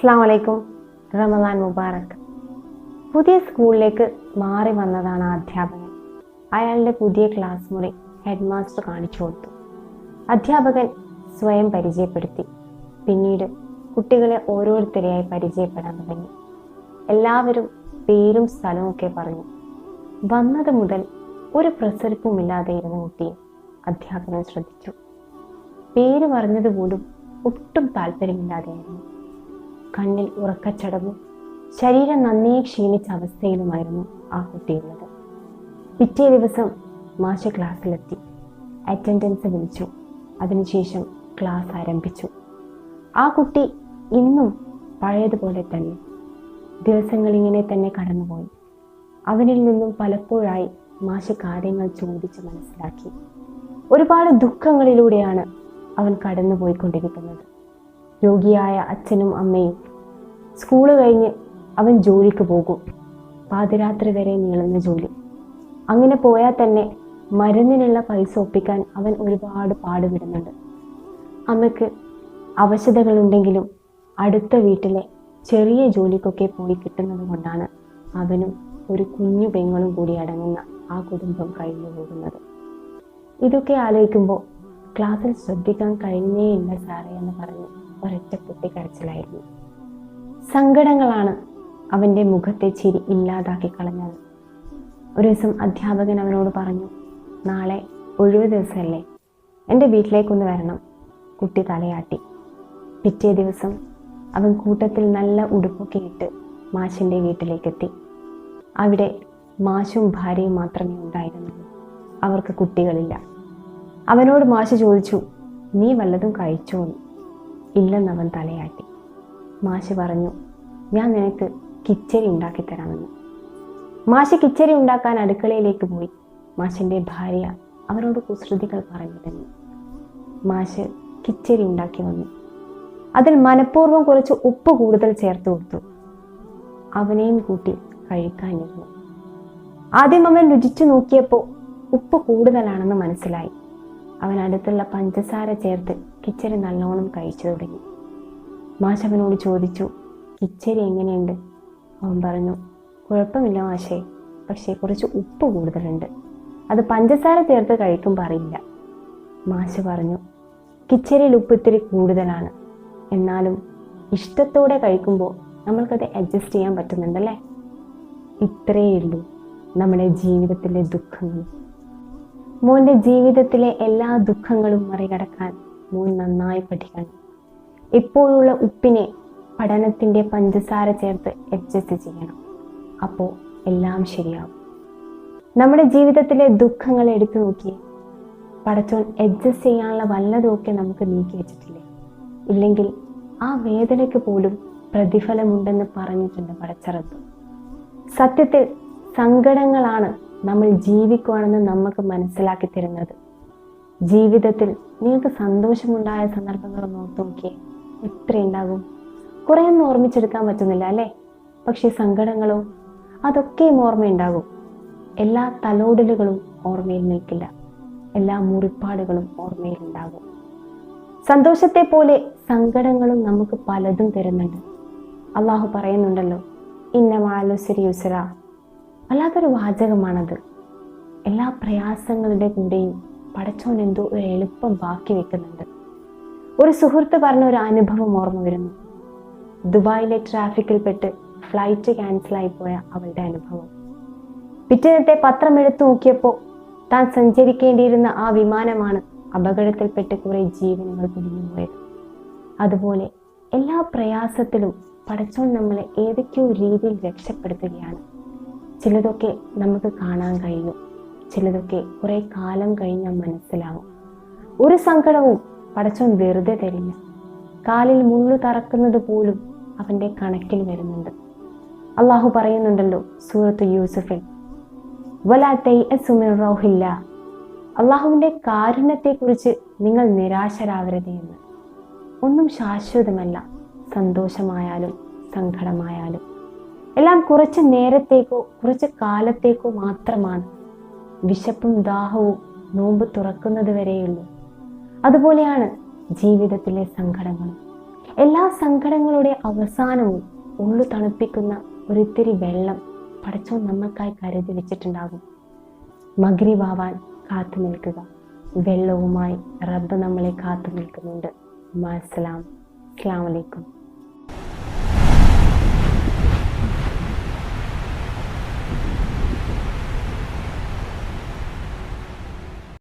അസ്സാം വലൈക്കും റമദാൻ മുബാറക്. പുതിയ സ്കൂളിലേക്ക് മാറി വന്നതാണ് അധ്യാപകൻ. അയാളുടെ പുതിയ ക്ലാസ് മുറി ഹെഡ് മാസ്റ്റർ കാണിച്ചു കൊടുത്തു. അധ്യാപകൻ സ്വയം പരിചയപ്പെടുത്തി. പിന്നീട് കുട്ടികളെ ഓരോരുത്തരെയായി പരിചയപ്പെടാൻ തുടങ്ങി. എല്ലാവരും പേരും സ്ഥലവും ഒക്കെ പറഞ്ഞു. വന്നത് മുതൽ ഒരു പ്രസരിപ്പുമില്ലാതെ ഇരുന്ന കുട്ടിയെ അധ്യാപകൻ ശ്രദ്ധിച്ചു. പേര് പറഞ്ഞതുപോലും ഒട്ടും താല്പര്യമില്ലാതെയായിരുന്നു. കണ്ണിൽ ഉറക്കച്ചടവും ശരീരം നന്നേ ക്ഷീണിച്ച അവസ്ഥയിലുമായിരുന്നു ആ കുട്ടിയുള്ളത് പിറ്റേ ദിവസം മാഷ ക്ലാസ്സിലെത്തി. അറ്റൻഡൻസ് വിളിച്ചു. അതിനുശേഷം ക്ലാസ് ആരംഭിച്ചു. ആ കുട്ടി ഇന്നും പഴയതുപോലെ തന്നെ ദിവസങ്ങൾ ഇങ്ങനെ തന്നെ കടന്നുപോയി. അവനിൽ നിന്നും പലപ്പോഴായി മാഷ് കാര്യങ്ങൾ ചോദിച്ച് മനസ്സിലാക്കി. ഒരുപാട് ദുഃഖങ്ങളിലൂടെയാണ് അവൻ കടന്നുപോയിക്കൊണ്ടിരിക്കുന്നത്. രോഗിയായ അച്ഛനും അമ്മയും സ്കൂൾ കഴിഞ്ഞ് അവൻ ജോലിക്ക് പോകും. പാതിരാത്രി വരെ നീളുന്ന ജോലി. അങ്ങനെ പോയാൽ തന്നെ മരുന്നിനുള്ള പൈസ ഒപ്പിക്കാൻ അവൻ ഒരുപാട് പാടുപെടുന്നുണ്ട്. അമ്മയ്ക്ക് അവശതകളുണ്ടെങ്കിലും അടുത്ത വീട്ടിലെ ചെറിയ ജോലിക്കൊക്കെ പോയി കിട്ടുന്നത് കൊണ്ടാണ് അവനും ഒരു കുഞ്ഞു പെങ്ങളും കൂടി അടങ്ങുന്ന ആ കുടുംബം കഴിഞ്ഞു പോകുന്നത്. ഇതൊക്കെ ആലോചിക്കുമ്പോൾ ക്ലാസ്സിൽ ശ്രദ്ധിക്കാൻ കഴിഞ്ഞേയില്ല സാറേ എന്ന് പറഞ്ഞ് ഒരൊറ്റ പൊട്ടിക്കരച്ചിലായിരുന്നു സങ്കടങ്ങളാണ് അവന്റെ മുഖത്തെ ചിരി ഇല്ലാതാക്കി കളഞ്ഞത്. ഒരു ദിവസം അധ്യാപകൻ അവനോട് പറഞ്ഞു നാളെ ഒഴിവ് ദിവസമല്ലേ? എന്റെ വീട്ടിലേക്കൊന്ന് വരണം കുട്ടി തലയാട്ടി. പിറ്റേ ദിവസം അവൻ കൂട്ടത്തിൽ നല്ല ഉടുപ്പൊക്കെ ഇട്ട് മാഷിന്റെ വീട്ടിലേക്കെത്തി. അവിടെ മാഷും ഭാര്യയും മാത്രമേ ഉണ്ടായിരുന്നുള്ളൂ. അവർക്ക് കുട്ടികളില്ല. അവനോട് മാഷ് ചോദിച്ചു നീ വല്ലതും കഴിച്ചോ എന്ന് ഇല്ലെന്നവൻ തലയാട്ടി. മാഷ് പറഞ്ഞു ഞാൻ നിനക്ക് കിച്ചരി ഉണ്ടാക്കി തരാമെന്ന്. മാഷ് കിച്ചരി ഉണ്ടാക്കാൻ അടുക്കളയിലേക്ക് പോയി. മാഷിന്റെ ഭാര്യ അവരോട് കുസൃതികൾ പറഞ്ഞു തന്നു മാഷ് കിച്ചരി ഉണ്ടാക്കി വന്നു. അതിൽ മനഃപൂർവം കുറച്ച് ഉപ്പ് കൂടുതൽ ചേർത്ത് കൊടുത്തു. അവനെയും കൂട്ടി കഴിക്കാനിരുന്നു. ആദ്യം അവൻ രുചിച്ചു നോക്കിയപ്പോൾ ഉപ്പ് കൂടുതലാണെന്ന് മനസ്സിലായി. അവൻ അടുത്തുള്ള പഞ്ചസാര ചേർത്ത് കിച്ചരി നല്ലോണം കഴിച്ചു തുടങ്ങി. മാഷവനോട് ചോദിച്ചു കിച്ചരി എങ്ങനെയുണ്ട് അവൻ പറഞ്ഞു കുഴപ്പമില്ല മാഷേ പക്ഷേ കുറച്ച് ഉപ്പ് കൂടുതലുണ്ട്. അത് പഞ്ചസാര ചേർത്ത് കഴിക്കുമ്പോൾ അറിയില്ല. മാഷ് പറഞ്ഞു കിച്ചരിയിൽ ഉപ്പ് ഇത്തിരി കൂടുതലാണ്. എന്നാലും ഇഷ്ടത്തോടെ കഴിക്കുമ്പോൾ നമ്മൾക്കത് അഡ്ജസ്റ്റ് ചെയ്യാൻ പറ്റുന്നുണ്ടല്ലേ? ഇത്രയേ ഉള്ളൂ നമ്മുടെ ജീവിതത്തിലെ ദുഃഖങ്ങൾ. മോന്റെ ജീവിതത്തിലെ എല്ലാ ദുഃഖങ്ങളും മറികടക്കാൻ മോൻ നന്നായി പഠിക്കണം. ഇപ്പോഴുള്ള ഉപ്പിനെ പഠനത്തിന്റെ പഞ്ചസാര ചേർത്ത് അഡ്ജസ്റ്റ് ചെയ്യണം. അപ്പോൾ എല്ലാം ശരിയാവും. നമ്മുടെ ജീവിതത്തിലെ ദുഃഖങ്ങൾ എടുത്തു നോക്കി പടച്ചോൻ അഡ്ജസ്റ്റ് ചെയ്യാനുള്ള വല്ലതുമൊക്കെ നമുക്ക് നീക്കി വെച്ചിട്ടില്ലേ? ഇല്ലെങ്കിൽ ആ വേദനയ്ക്ക് പോലും പ്രതിഫലമുണ്ടെന്ന് പറഞ്ഞിട്ടുണ്ട് പടച്ചറത്ത് സത്യത്തിൽ സങ്കടങ്ങളാണ് നമ്മൾ ജീവിക്കുവാണെന്ന് നമുക്ക് മനസ്സിലാക്കി തരുന്നത്. ജീവിതത്തിൽ നിങ്ങൾക്ക് സന്തോഷമുണ്ടായ സന്ദർഭങ്ങൾ ഓർത്ത് നോക്കിയേ. എത്രയുണ്ടാകും? കുറേയൊന്നും ഓർമ്മിച്ചെടുക്കാൻ പറ്റുന്നില്ല അല്ലേ? പക്ഷേ സങ്കടങ്ങളോ അതൊക്കെയും ഓർമ്മയുണ്ടാകും. എല്ലാ തലോടലുകളും ഓർമ്മയിൽ നിൽക്കില്ല. എല്ലാ മുറിപ്പാടുകളും ഓർമ്മയിൽ ഉണ്ടാകും. സന്തോഷത്തെ പോലെ സങ്കടങ്ങളും നമുക്ക് പലതും തരുന്നുണ്ട്. അള്ളാഹു പറയുന്നുണ്ടല്ലോ ഇന്ന മാലുസരി യുസര വല്ലാത്തൊരു വാചകമാണത്. എല്ലാ പ്രയാസങ്ങളുടെ കൂടെയും പടച്ചോൻ എന്തോ ഒരു എളുപ്പം ബാക്കി വെക്കുന്നുണ്ട്. ഒരു സുഹൃത്ത് പറഞ്ഞ ഒരു അനുഭവം ഓർമ്മ വരുന്നു. ദുബായിലെ ട്രാഫിക്കിൽപ്പെട്ട് ഫ്ലൈറ്റ് ക്യാൻസലായി പോയ അവളുടെ അനുഭവം. പിറ്റേന്നത്തെ പത്രം എടുത്തു നോക്കിയപ്പോൾ താൻ സഞ്ചരിക്കേണ്ടിയിരുന്ന ആ വിമാനമാണ് അപകടത്തിൽപ്പെട്ട് കുറെ ജീവനുകൾ പൊടിഞ്ഞുപോയത് അതുപോലെ എല്ലാ പ്രയാസത്തിലും പടച്ചോൻ നമ്മളെ ഏതൊക്കെയോ രീതിയിൽ രക്ഷപ്പെടുത്തുകയാണ്. ചിലതൊക്കെ നമുക്ക് കാണാൻ കഴിയും ചിലതൊക്കെ കുറേ കാലം കഴിഞ്ഞാൽ മനസ്സിലാവും. ഒരു സങ്കടവും പടച്ചോൻ വെറുതെ തരില്ല. കാലിൽ മുള്ളു തറക്കുന്നത് പോലും അവന്റെ കണക്കിൽ വരുന്നുണ്ട്. അള്ളാഹു പറയുന്നുണ്ടല്ലോ സൂറത്ത് യൂസഫിൻ റൗഹില്ല. അള്ളാഹുവിന്റെ കാരുണ്യത്തെക്കുറിച്ച് നിങ്ങൾ നിരാശരാവരുത് എന്ന്. ഒന്നും ശാശ്വതമല്ല സന്തോഷമായാലും സങ്കടമായാലും. എല്ലാം കുറച്ച് നേരത്തേക്കോ കുറച്ച് കാലത്തേക്കോ മാത്രമാണ്. വിശപ്പും ദാഹവും നോമ്പ് തുറക്കുന്നത് വരെയുള്ളൂ അതുപോലെയാണ് ജീവിതത്തിലെ സങ്കടങ്ങളും. എല്ലാ സങ്കടങ്ങളുടെ അവസാനവും ഉള്ളു തണുപ്പിക്കുന്ന ഒരിത്തിരി വെള്ളം പടച്ചോ നമ്മൾക്കായി കരുതി വെച്ചിട്ടുണ്ടാകും. മഗ്രിബാവാൻ കാത്തു നിൽക്കുക. വെള്ളവുമായി റബ്ബ് നമ്മളെ കാത്തു നിൽക്കുന്നുണ്ട്. മാസ്സലാം അസ്സാം വലൈക്കും